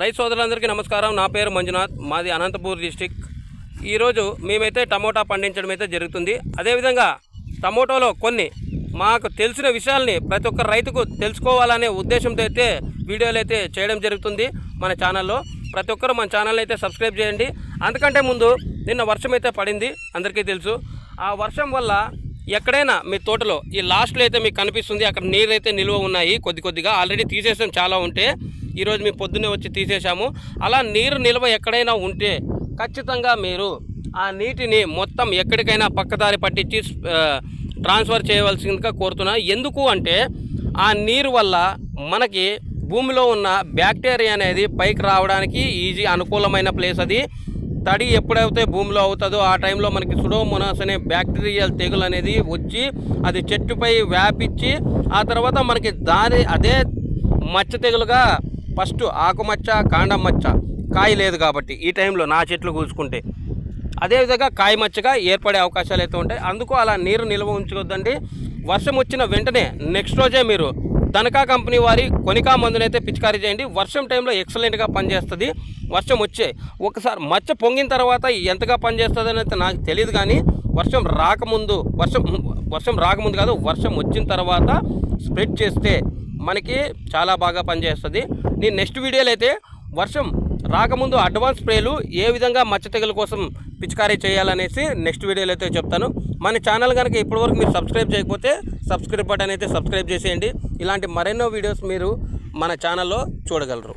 రైతు సోదరులందరికీ నమస్కారం. నా పేరు మంజునాథ్ మాది అనంతపూర్ డిస్టిక్. ఈరోజు మేమైతే టమోటా పండించడం అయితే జరుగుతుంది. అదేవిధంగా టమోటాలో కొన్ని మాకు తెలిసిన విషయాల్ని ప్రతి ఒక్క రైతుకు తెలుసుకోవాలనే ఉద్దేశంతో అయితే వీడియోలు అయితే చేయడం జరుగుతుంది మన ఛానల్లో. ప్రతి ఒక్కరు మన ఛానల్ అయితే సబ్స్క్రైబ్ చేయండి. అందుకంటే ముందు నిన్న వర్షం అయితే పడింది అందరికీ తెలుసు. ఆ వర్షం వల్ల ఎక్కడైనా మీ తోటలో ఈ లాస్ట్లో అయితే మీకు కనిపిస్తుంది. అక్కడ నీరు అయితే నిల్వ ఉన్నాయి కొద్ది కొద్దిగా. ఆల్రెడీ తీసేసాం చాలా ఉంటే. ఈరోజు మేము పొద్దున్నే వచ్చి తీసేసాము అలా నీరు నిల్వ ఎక్కడైనా ఉంటే ఖచ్చితంగా మీరు ఆ నీటిని మొత్తం ఎక్కడికైనా పక్కదారి పట్టించి ట్రాన్స్ఫర్ చేయవలసిందిగా కోరుతున్నా. ఎందుకు అంటే ఆ నీరు వల్ల మనకి భూమిలో ఉన్న బ్యాక్టీరియా అనేది పైకి రావడానికి ఈజీ అనుకూలమైన ప్లేస్ అది. తడి ఎప్పుడైతే భూమిలో అవుతుందో ఆ టైంలో మనకి సుడోమోనాస్ అనే బ్యాక్టీరియల్ తెగులు అనేది వచ్చి అది చెట్టుపై వ్యాపించి ఆ తర్వాత మనకి దాని అదే మచ్చ తెగులుగా ఫస్ట్ ఆకుమచ్చ కాండం మచ్చ కాయ లేదు కాబట్టి ఈ టైంలో నా చెట్లు కూల్చుకుంటే అదేవిధంగా కాయ మచ్చగా ఏర్పడే అవకాశాలు అయితే ఉంటాయి. అందుకు అలా నీరు నిల్వ ఉంచుకోద్దండి వర్షం వచ్చిన వెంటనే నెక్స్ట్ రోజే మీరు తనకా కంపెనీ వారి కొనికా మందునైతే పిచికారీ చేయండి. వర్షం టైంలో ఎక్సలెంట్గా పనిచేస్తుంది. వర్షం వచ్చే ఒకసారి మచ్చ పొంగిన తర్వాత ఎంతగా పనిచేస్తుంది అనేది నాకు తెలియదు కానీ వర్షం రాకముందు వర్షం వర్షం రాకముందు కాదు వర్షం వచ్చిన తర్వాత స్ప్రెడ్ చేస్తే మనకి చాలా బాగా పనిచేస్తుంది. నేను నెక్స్ట్ వీడియోలో అయితే వర్షం రాకముందు అడ్వాన్స్ స్ప్రేలు ఏ విధంగా మచ్చ తెగుల కోసం పిచికారీ చేయాలనేసి నెక్స్ట్ వీడియోలో అయితే చెప్తాను. మన ఛానల్ కనుక ఇప్పటివరకు మీరు సబ్స్క్రైబ్ చేయకపోతే సబ్స్క్రైబ్ బటన్ అయితే సబ్స్క్రైబ్ చేసేయండి. ఇలాంటి మరెన్నో వీడియోస్ మీరు మన ఛానల్లో చూడగలరు.